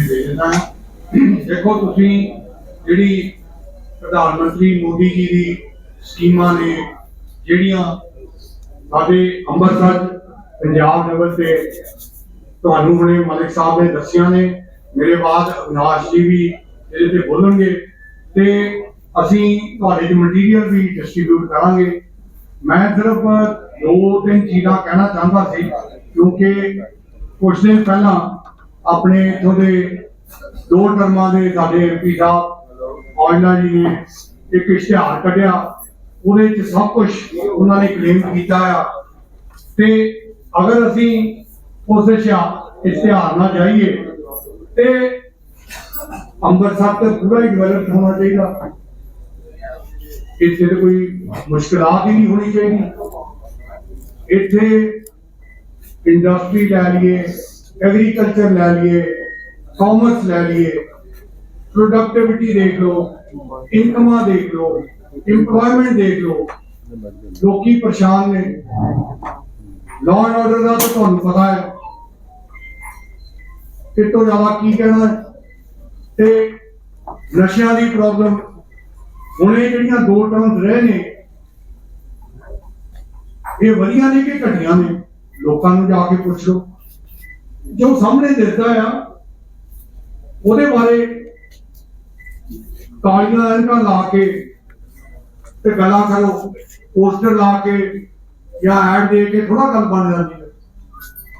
Minute ਦੇ ਦਿੰਦਾ ਦੇਖੋ ਤੁਸੀਂ ਜਿਹੜੀ ਪ੍ਰਧਾਨ ਮੰਤਰੀ ਮੋਦੀ ਜੀ ਦੀ ਸਕੀਮਾਂ ਨੇ, ਜਿਹੜੀਆਂ ਸਾਡੇ ਅੰਮ੍ਰਿਤਸਰ, ਪੰਜਾਬ ਲੈਵਲ ਤੇ ਤੁਹਾਨੂੰ ਹੁਣੇ ਮਲਿਕ ਸਾਹਿਬ ਨੇ ਦੱਸੀਆਂ ਨੇ, ਮੇਰੇ ਬਾਅਦ ਅਵਿਨਾਸ਼ ਜੀ ਵੀ ਇਹਦੇ ਤੇ ਬੋਲਣਗੇ ਤੇ ਅਸੀਂ ਤੁਹਾਡੇ ਚ ਮਟੀਰੀਅਲ ਵੀ ਡਿਸਟ੍ਰੀਬਿਊਟ ਕਰਾਂਗੇ। ਮੈਂ ਸਿਰਫ ਦੋ ਤਿੰਨ ਚੀਜ਼ਾਂ ਕਹਿਣਾ ਚਾਹੁੰਦਾ ਸੀ, ਕਿਉਂਕਿ ਕੁਝ ਦਿਨ ਪਹਿਲਾਂ ਆਪਣੇ ਇਥੋਂ ਦੇ ਦੋ ਟਰਮਾਂ ਦੇ ਸਾਡੇ ਐਮਪੀ ਸਾਹਿਬ ਔਜਲਾ ਜੀ ਨੇ ਇੱਕ ਇਸ਼ਤਿਹਾਰ ਕੱਢਿਆ। ਉਹਦੇ ਚ ਸਭ ਕੁਝ ਉਹਨਾਂ ਨੇ ਕਲੇਮ ਕੀਤਾ ਆ। ਤੇ ਅਗਰ ਅਸੀਂ ਉਸ ਇਸ਼ਤਿਹਾਰ ਨਾਲ ਜਾਈਏ, ਤੇ ਅੰਮ੍ਰਿਤਸਰ ਤੇ ਪੂਰਾ ਹੀ ਡਿਵੈਲਪ ਹੋਣਾ ਚਾਹੀਦਾ। ਇੱਥੇ ਤੇ ਕੋਈ ਮੁਸ਼ਕਲਾਤ ਹੀ ਨਹੀਂ ਹੋਣੀ ਚਾਹੀਦੀ। ਇੱਥੇ ਇੰਡਸਟਰੀ ਲੈ ਲਈਏ। ਐਗਰੀਕਲਚਰ ਲੈ ਲਈਏ ਕਾਮਰਸ ਲੈ ਲਈਏ ਪ੍ਰੋਡਕਟਿਵਿਟੀ ਦੇਖ ਲਓ ਇਨਕਮਾਂ ਦੇਖ ਲਓ ਇੰਪਲੋਇਮੈਂਟ ਦੇਖ ਲਓ, ਲੋਕੀ ਪਰੇਸ਼ਾਨ ਨੇ। ਲਾਅ ਐਂਡ ਆਰਡਰ ਦਾ ਤਾਂ ਤੁਹਾਨੂੰ ਪਤਾ ਹੈ। ਇਹ ਤੋਂ ਜ਼ਿਆਦਾ ਕੀ ਕਹਿਣਾ ਤੇ ਨਸ਼ਿਆਂ ਦੀ ਪ੍ਰੋਬਲਮ ਹੁਣੇ ਜਿਹੜੀਆਂ ਦੋ ਟਰਮਸ ਰਹੇ ਨੇ, ਇਹ ਵਧੀਆ ਨੇ ਕਿ ਘਟੀਆਂ ਨੇ? ਲੋਕਾਂ ਨੂੰ ਜਾ ਕੇ ਪੁੱਛ। ਲਓ ਜੋ ਸਾਹਮਣੇ ਦਿਸਦਾ ਆ ਉਹਦੇ ਬਾਰੇ ਕਾਲੀਆਂ ਐਨਕਾਂ ਲਾ ਕੇ ਤੇ ਗਲਾ ਕਰੋ ਪੋਸਟਰ ਲਾ ਕੇ ਜਾਂ ਐਡ ਦੇ ਕੇ ਥੋੜਾ ਗੱਲ ਬਣ ਜਾਂਦੀ ਹੈ।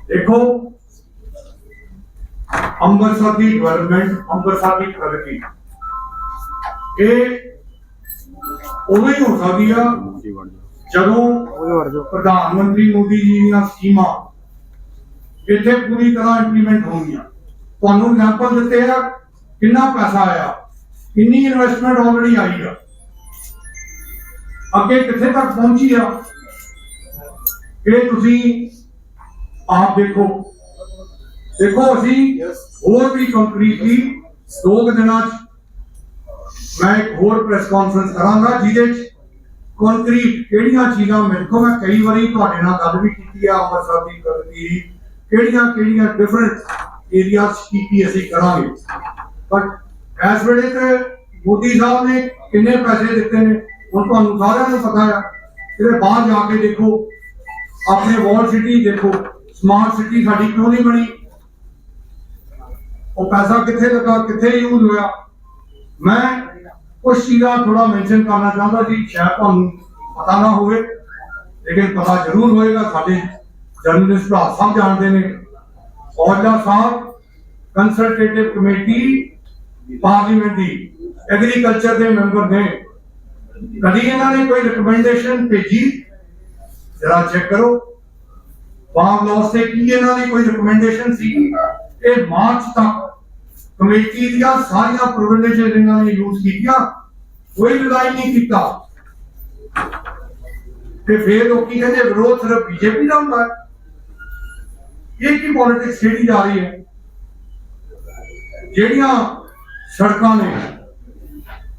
ਦੇਖੋ ਅੰਮ੍ਰਿਤਸਰ ਦੀ ਡਿਵੈਲਪਮੈਂਟ ਅੰਮ੍ਰਿਤਸਰ ਦੀ ਪ੍ਰਗਤੀ ਇਹ ਉਦੋਂ ਹੀ ਹੋ ਸਕਦੀ ਆ ਜਦੋਂ ਪ੍ਰਧਾਨ ਮੰਤਰੀ ਮੋਦੀ ਜੀ ਦੀਆਂ ਸਕੀਮਾਂ ਇੱਥੇ ਪੂਰੀ ਤਰ੍ਹਾਂ ਇੰਪਲੀਮੈਂਟ ਹੋਣਗੀਆਂ। ਤੁਹਾਨੂੰ ਐਗਜ਼ਾਮਪਲ ਦਿੱਤੇ ਆ ਕਿੰਨਾ ਪੈਸਾ ਆਇਆ ਕਿੰਨੀ ਇਨਵੈਸਟਮੈਂਟ ਆਲਰੇਡੀ ਆਈ ਆ। ਅੱਗੇ ਕਿੱਥੇ ਤੱਕ ਪਹੁੰਚੀ ਆ? ਇਹ ਤੁਸੀਂ ਆਪ ਦੇਖੋ। ਦੇਖੋ ਅਸੀਂ ਹੋਰ ਵੀ ਕੰਕਰੀਟਲੀ ਦੋ ਦਿਨਾਂ ਚ ਮੈਂ ਇੱਕ ਹੋਰ ਪ੍ਰੈਸ ਕਾਨਫਰੰਸ ਕਰਾਂਗਾ ਜਿਹਦੇ ਚ ਕੰਕਰੀਟ ਕਿਹੜੀਆਂ ਚੀਜ਼ਾਂ ਮੇਰੇ ਕੋਲ ਮੈਂ ਕਈ ਵਾਰੀ ਤੁਹਾਡੇ ਨਾਲ ਗੱਲ ਵੀ ਕੀਤੀ ਆ ਅੰਮ੍ਰਿਤਸਰ ਦੀ ਪ੍ਰਗਤੀ ਦੀ ਕਿਹੜੀਆਂ ਕਿਹੜੀਆਂ ਡਿਫਰੈਂਟ ਏਰੀਆਜ਼ ਕੀਤੀ ਅਸੀਂ ਕਰਾਂਗੇ ਬਟ ਇਸ ਵੇਲੇ ਤੇ ਮੋਦੀ ਸਾਹਿਬ ਨੇ ਕਿੰਨੇ ਪੈਸੇ ਦਿੱਤੇ ਨੇ ਹੁਣ ਤੁਹਾਨੂੰ ਸਾਰਿਆਂ ਨੂੰ ਪਤਾ ਆ ਇਹਦੇ ਬਾਹਰ ਜਾ ਕੇ ਦੇਖੋ ਆਪਣੇ ਵਾਲ ਸਿਟੀ ਦੇਖੋ ਸਮਾਰਟ ਸਿਟੀ ਸਾਡੀ ਕਿਉਂ ਨਹੀਂ ਬਣੀ ਉਹ ਪੈਸਾ ਕਿੱਥੇ ਲੱਗਾ ਕਿੱਥੇ ਯੂਜ਼ ਹੋਇਆ ਮੈਂ ਕੁਛ ਚੀਜ਼ਾਂ ਥੋੜਾ ਮੈਂਸ਼ਨ ਕਰਨਾ ਚਾਹੁੰਦਾ ਸੀ। ਸ਼ਾਇਦ ਤੁਹਾਨੂੰ ਪਤਾ ਨਾ ਹੋਵੇ, ਲੇਕਿਨ ਪਤਾ ਜ਼ਰੂਰ ਹੋਏਗਾ ਸਾਡੇ جرنلسٹ آپ سب جانتے ہیں خواجہ صاحب کنسلٹیٹیو کمیٹی پارلیمنٹی ایگریکلچر دے ممبر نے۔ کدی یہاں نے کوئی ریکمنڈیشن بھیجی؟ ذرا چیک کرو۔ فارم لاس سے کی یہاں نے کوئی ریکمنڈیشن سی اے مارچ تک کمیٹی دیا ساریا پروویلیشن جنہاں نے یوز کی دیا کوئی رلائی نہیں کیتا۔ کہ پھر وہ کی کہتے ہیں ویروہ صرف بی جے پی رہا ہوں گا ہے۔ ਇਹ ਕੀ ਪੋਲਿਟਿਕਸ ਖੇਡੀ ਜਾ ਰਹੀ ਹੈ? ਜਿਹੜੀਆਂ ਸੜਕਾਂ ਨੇ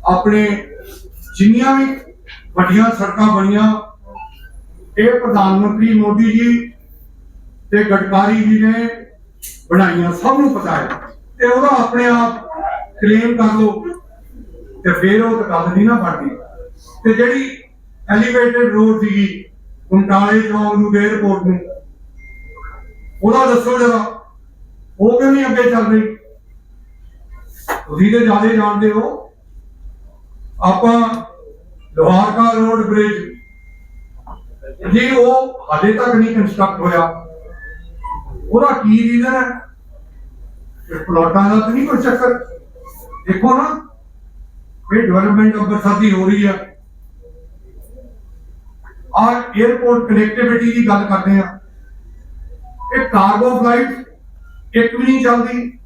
ਆਪਣੇ ਜਿੰਨੀਆਂ ਵੀ ਵੱਡੀਆਂ ਸੜਕਾਂ ਬਣੀਆਂ, ਇਹ ਪ੍ਰਧਾਨ ਮੰਤਰੀ ਮੋਦੀ ਜੀ ਤੇ ਗਡਕਾਰੀ ਜੀ ਨੇ ਬਣਾਈਆਂ, ਸਭ ਨੂੰ ਪਤਾ ਹੈ। ਤੇ ਉਹਦਾ ਆਪਣੇ ਆਪ ਕਲੇਮ ਕਰ ਲੋ ਤੇ ਫਿਰ ਉਹ ਤਾਂ ਗੱਲ ਨਹੀਂ ਨਾ ਬਣਦੀ। ਤੇ ਜਿਹੜੀ ਐਲੀਵੇਟਡ ਰੋਡ ਸੀਗੀ ਕੁੰਟਾਲੇ ਚੌਂਕ ਨੂੰ ਏਅਰਪੋਰਟ ਨੂੰ ਉਹਦਾ ਦੱਸੋ ਜਰਾ। ਉਹ ਕਿਉਂ ਨਹੀਂ ਅੱਗੇ ਚੱਲ ਰਹੀ ਤੁਸੀਂ ਤੇ ਜ਼ਿਆਦਾ ਜਾਣਦੇ ਹੋ। ਆਪਾਂ ਲੋਹਾਰਕਾ ਰੋਡ ਬ੍ਰਿਜ ਜੀ ਉਹ ਹਜੇ ਤੱਕ ਨਹੀਂ ਕੰਸਟਰਕਟ ਹੋਇਆ। ਉਹਦਾ ਕੀ ਰੀਜ਼ਨ ਹੈ? ਪਲਾਟਾਂ ਦਾ ਤਾਂ ਨਹੀਂ ਕੋਈ ਚੱਕਰ। ਦੇਖੋ ਨਾ, ਇਹ ਡਿਵੈਲਪਮੈਂਟ ਅੰਮ੍ਰਿਤਸਰ ਦੀ ਹੋ ਰਹੀ ਹੈ। ਔਰ 에어ਪੋਰਟ ਕਨੈਕਟੀਵਿਟੀ ਦੀ ਗੱਲ ਕਰਦੇ ਆ ਕਿ ਕਾਰਗੋ ਫਲਾਈਟ ਇੱਕ ਵੀ ਨਹੀਂ ਚੱਲਦੀ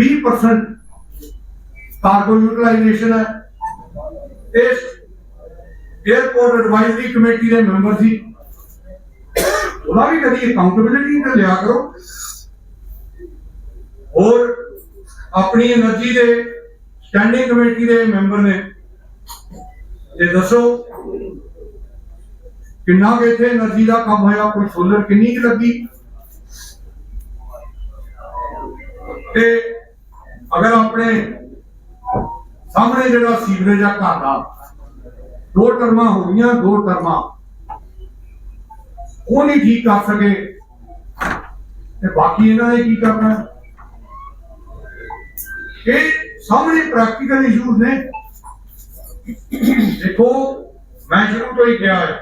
20% ਕਾਰਗੋ ਯੂਟਿਲਾਈਜੇਸ਼ਨ ਹੈ। ਇਸ 에어ਪੋਰਟ ਐਡਵਾਈਜ਼ਰੀ ਕਮੇਟੀ ਦੇ ਮੈਂਬਰ ਸੀ। ਉਹਨਾਂ ਵੀ ਕਦੀ ਅਕਾਊਂਟੇਬਿਲਿਟੀ ਤੇ ਲਿਆ ਕਰੋ। ਔਰ ਆਪਣੀ એનર્ਜੀ ਦੇ ਸਟੈਂਡਿੰਗ ਕਮੇਟੀ ਦੇ ਮੈਂਬਰ ਨੇ। ਤੇ ਦੱਸੋ, ਕਿੰਨਾ ਕਿਥੇ એનર્ਜੀ ਦਾ ਕੰਮ ਹੋਇਆ? ਕੋਈ ਸੋਲਰ ਕਿੰਨੀ ਕਿ ਲੱਗੀ? ਤੇ ਅਗਰ ਆਪਣੇ ਸਾਹਮਣੇ ਜਿਹੜਾ ਸੀਵਰੇਜ ਆ ਘਰ ਦਾ, ਦੋ ਟਰਮਾਂ ਹੋ ਗਈਆਂ, ਦੋ ਟਰਮਾਂ। ਉਹ ਨਹੀਂ ਠੀਕ ਕਰ ਸਕੇ। ਤੇ ਬਾਕੀ ਇਹਨਾਂ ਨੇ ਕੀ ਕਰਨਾ? ਇਹ ਸਾਹਮਣੇ ਪ੍ਰੈਕਟੀਕਲ ਇਸ਼ੂਜ਼ ਨੇ। ਦੇਖੋ, ਮੈਂ ਸ਼ੁਰੂ ਤੋਂ ਹੀ ਕਿਹਾ ਹੈ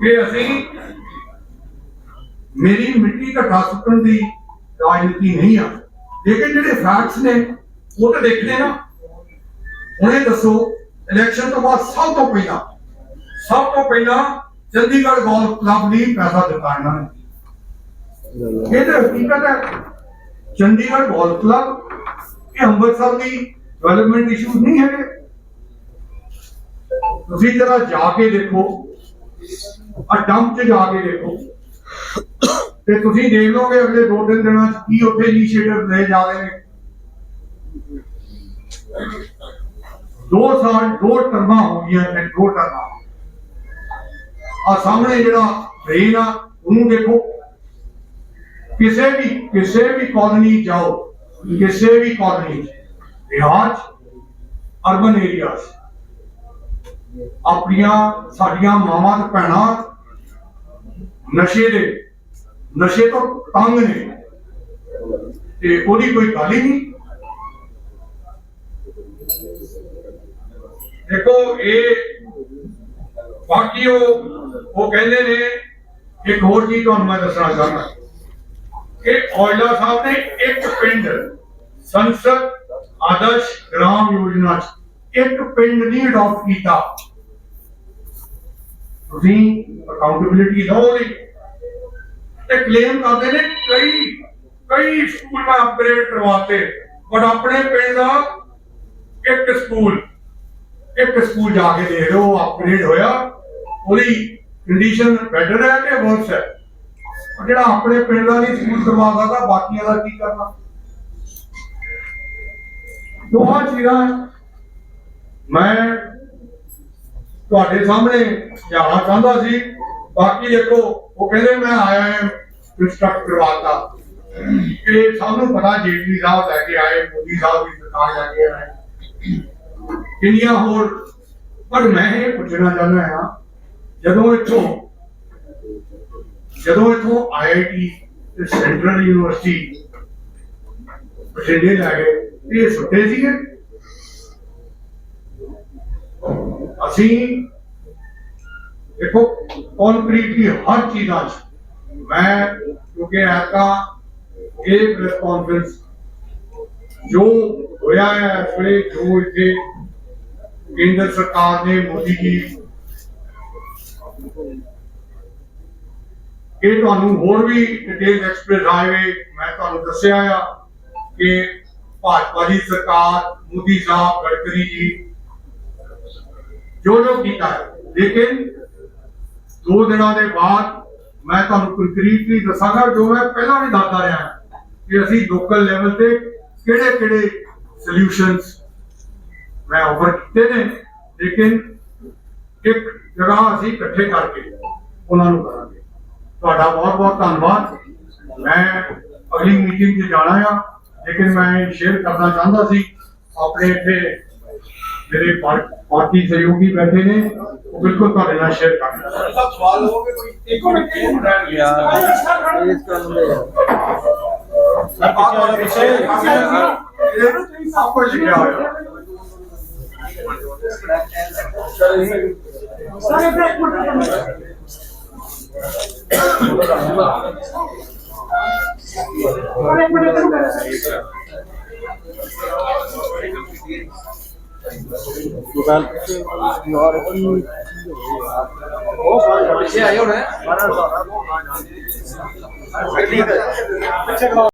ਕਿ ਅਸੀਂ ਮੇਰੀ ਮਿੱਟੀ ਘਟਾ ਸੁੱਟਣ ਦੀ ਰਾਜਨੀਤੀ ਨਹੀਂ ਆ। ਲੇਕਿਨ ਜਿਹੜੇ ਫੈਕਟਸ ਨੇ, ਉਹ ਤਾਂ ਦੇਖਣੇ ਨਾ। ਹੁਣੇ ਦੱਸੋ ਇਲੈਕਸ਼ਨ ਤੋਂ ਬਾਅਦ ਸਭ ਤੋਂ ਪਹਿਲਾਂ, ਸਭ ਤੋਂ ਪਹਿਲਾਂ ਚੰਡੀਗੜ੍ਹ ਗੋਲਫ ਕਲੱਬ ਨੇ ਪੈਸਾ ਦਿੱਤਾ ਇਹਨਾਂ ਨੇ। ਇਹ ਤਾਂ ਹਕੀਕਤ ਹੈ। ਚੰਡੀਗੜ੍ਹ ਗੋਲਫ ਕਲੱਬ ਇਹ ਅੰਮ੍ਰਿਤਸਰ ਦੀ ਡਿਵੈਲਪਮੈਂਟ ਇਸ਼ੂਜ਼ ਨਹੀਂ ਹੈਗੇ। ਤੁਸੀਂ ਜਰਾ ਜਾ ਕੇ ਦੇਖੋ ਆ ਡੰਪ 'ਚ ਜਾ ਕੇ ਦੇਖੋ। ਤੇ ਤੁਸੀਂ ਦੇਖ ਲਓਗੇ ਅਗਲੇ ਦੋ ਤਿੰਨ ਦਿਨਾਂ 'ਚ ਕੀ ਉੱਥੇ ਇਨੀਸ਼ੀਏਟਿਵ ਲਏ ਜਾ ਰਹੇ ਨੇ। ਦੋ ਸਾਲ, ਦੋ ਟਰਮਾਂ ਹੋ ਗਈਆਂ ਨੇ, ਦੋ ਟਰਮਾਂ। ਆ ਸਾਹਮਣੇ ਜਿਹੜਾ ਡਰੇਨ ਆ, ਉਹਨੂੰ ਦੇਖੋ। ਕਿਸੇ ਵੀ ਕਿਸੇ ਵੀ ਕਾਲੋਨੀ ਜਾਓ, ਕਿਸੇ ਵੀ ਕਾਲੋਨੀ ਰਿਹਾਜ ਅਰਬਨ ਏਰੀਆਸ ਆਪਣੀਆਂ ਸਾਡੀਆਂ ਮਾਵਾਂ ਤੇ ਭੈਣਾਂ ਨਸ਼ੇ ਦੇ ਨਸ਼ੇ ਤੋਂ ਤੰਗ ਨੇ। ਤੇ ਉਹਦੀ ਕੋਈ ਗੱਲ ਹੀ ਨਹੀਂ। ਦੇਖੋ, ਇਹ ਬਾਕੀ ਉਹ ਉਹ ਕਹਿੰਦੇ ਨੇ, ਇੱਕ ਹੋਰ ਚੀਜ਼ ਤੁਹਾਨੂੰ ਮੈਂ ਦੱਸਣਾ ਚਾਹੁੰਦਾ। ਕਿ ਔਜਲਾ ਸਾਹਿਬ ਨੇ ਇੱਕ ਪਿੰਡ, ਸੰਸਦ ਆਦਰਸ਼ ਗ੍ਰਾਮ ਯੋਜਨਾ ਚ ਇੱਕ ਪਿੰਡ ਨਹੀਂ ਅਡਾਪਟ ਕੀਤਾ। ਤੁਸੀਂ ਅਕਾਊਂਟੇਬਿਲਿਟੀ ਲਓ ਉਹਦੀ ਤੇ ਕਲੇਮ ਕਰਦੇ ਨੇ ਕਈ ਕਈ ਸਕੂਲ ਮੈਂ ਅਪਗ੍ਰੇਡ ਕਰਵਾਤੇ। ਬਟ ਆਪਣੇ ਪਿੰਡ ਦਾ ਇੱਕ ਸਕੂਲ ਇੱਕ ਸਕੂਲ ਜਾ ਕੇ ਦੇਖ ਲਓ ਅਪਗ੍ਰੇਡ ਹੋਇਆ। ਉਹਦੀ ਕੰਡੀਸ਼ਨ ਬੈਟਰ ਹੈ ਕਿ ਵਰਸ ਹੈ? ਜਿਹੜਾ ਆਪਣੇ ਪਿੰਡ ਦਾ ਨਹੀਂ ਸਕੂਲ ਕਰਵਾ ਸਕਦਾ, ਬਾਕੀਆਂ ਦਾ ਕੀ ਕਰਨਾ? ਦੋਹਾਂ ਚੀਜ਼ਾਂ ਮੈਂ ਤੁਹਾਡੇ ਸਾਹਮਣੇ ਜਾਣਾ ਚਾਹੁੰਦਾ ਸੀ। ਬਾਕੀ ਦੇਖੋ, ਉਹ ਕਹਿੰਦੇ ਮੈਂ ਆਇਆ ਹਾਂ ਕੰਸਟਰਕਟ ਕਰਵਾਤਾ। ਇਹ ਸਭ ਨੂੰ ਪਤਾ ਜੇਟਲੀ ਸਾਹਿਬ ਲੈ ਕੇ ਆਏ, ਮੋਦੀ ਸਾਹਿਬ ਵੀ ਸਰਕਾਰ ਲੈ ਕੇ ਆਏ। ਕਿੰਨੀਆਂ ਹੋਰ, ਪਰ ਮੈਂ ਇਹ ਪੁੱਛਣਾ ਚਾਹੁੰਦਾ ਹਾਂ, ਜਦੋਂ ਇੱਥੋਂ ਜਦੋਂ ਇੱਥੋਂ ਆਈਆਈਟੀ ਤੇ ਸੈਂਟਰਲ ਯੂਨੀਵਰਸਿਟੀ ਬਠਿੰਡੇ ਲੈ ਗਏ, ਇਹ ਸੁੱਟੇ ਸੀਗੇ? ਅਸੀਂ ਦੇਖੋ ਕੰਕਰੀਟ ਦੀ ਹਰ ਚੀਜ਼ਾਂ 'ਚ ਮੈਂ, ਕਿਉਂਕਿ ਐਸਾ ਇਹ ਪ੍ਰੈਸ ਕਾਨਫਰੰਸ ਜੋ ਹੋਇਆ ਹੈ, ਇਸ ਵੇਲੇ ਜੋ ਇੱਥੇ ਕੇਂਦਰ ਸਰਕਾਰ ਨੇ, ਮੋਦੀ ਇਹ ਤੁਹਾਨੂੰ ਹੋਰ ਵੀ ਡਿਟੇਲ ਐਕਸਪ੍ਰੈਸ ਹਾਈਵੇ ਮੈਂ ਤੁਹਾਨੂੰ ਦੱਸਿਆ ਆ ਕਿ ਭਾਜਪਾ ਦੀ ਸਰਕਾਰ, ਮੋਦੀ ਸਾਹਿਬ, ਗਡਕਰੀ ਜੀ ਜੋ ਜੋ ਕੀਤਾ ਹੈ। ਲੇਕਿਨ ਦੋ ਦਿਨਾਂ ਦੇ ਬਾਅਦ ਮੈਂ ਤੁਹਾਨੂੰ ਕੰਕਰੀਟਲੀ ਦੱਸਾਂਗਾ, ਜੋ ਮੈਂ ਪਹਿਲਾਂ ਵੀ ਦੱਸਦਾ ਰਿਹਾ। ਕਿ ਅਸੀਂ ਲੋਕਲ ਲੈਵਲ ਤੇ ਕਿਹੜੇ ਕਿਹੜੇ ਸੋਲੂਸ਼ਨਸ ਮੈਂ ਆਫਰ ਕੀਤੇ ਨੇ, ਲੇਕਿਨ ਇੱਕ ਜਗ੍ਹਾ ਅਸੀਂ ਇਕੱਠੇ ਕਰਕੇ ਉਹਨਾਂ ਨੂੰ ਕਰਾਂਗੇ। ਤੁਹਾਡਾ ਬਹੁਤ ਬਹੁਤ ਧੰਨਵਾਦ। ਮੈਂ ਅਗਲੀ ਮੀਟਿੰਗ 'ਚ ਜਾਣਾ ਆ, ਲੇਕਿਨ ਮੈਂ ਸ਼ੇਅਰ ਕਰਨਾ ਚਾਹੁੰਦਾ ਸੀ, ਆਪਣੇ ਇੱਥੇ ਮੇਰੇ ਪਾਰਟੀ ਸਹਿਯੋਗੀ ਬੈਠੇ ਨੇ ਉਹ ਬਿਲਕੁਲ ਤੁਹਾਡੇ ਨਾਲ ਸ਼ੇਅਰ ਕਰਨਾ ਸਭ ਸਵਾਲ ਹੋਗੇ ਕੋਈ? ਇੱਕੋ ਮਿੰਟ ਇੱਕ ਮਿੰਟ। ਇਸ ਕੰਮ ਦੇ ਸਭ ਕੁਝ ਲਿਖਿਆ ਹੋਇਆ। ਦੁਕਾਨ ਯਾਰ ਕੀ ਉਹ ਪਿੱਛੇ ਆਏ ਹੋਣੇ ਪਿੱਛੇ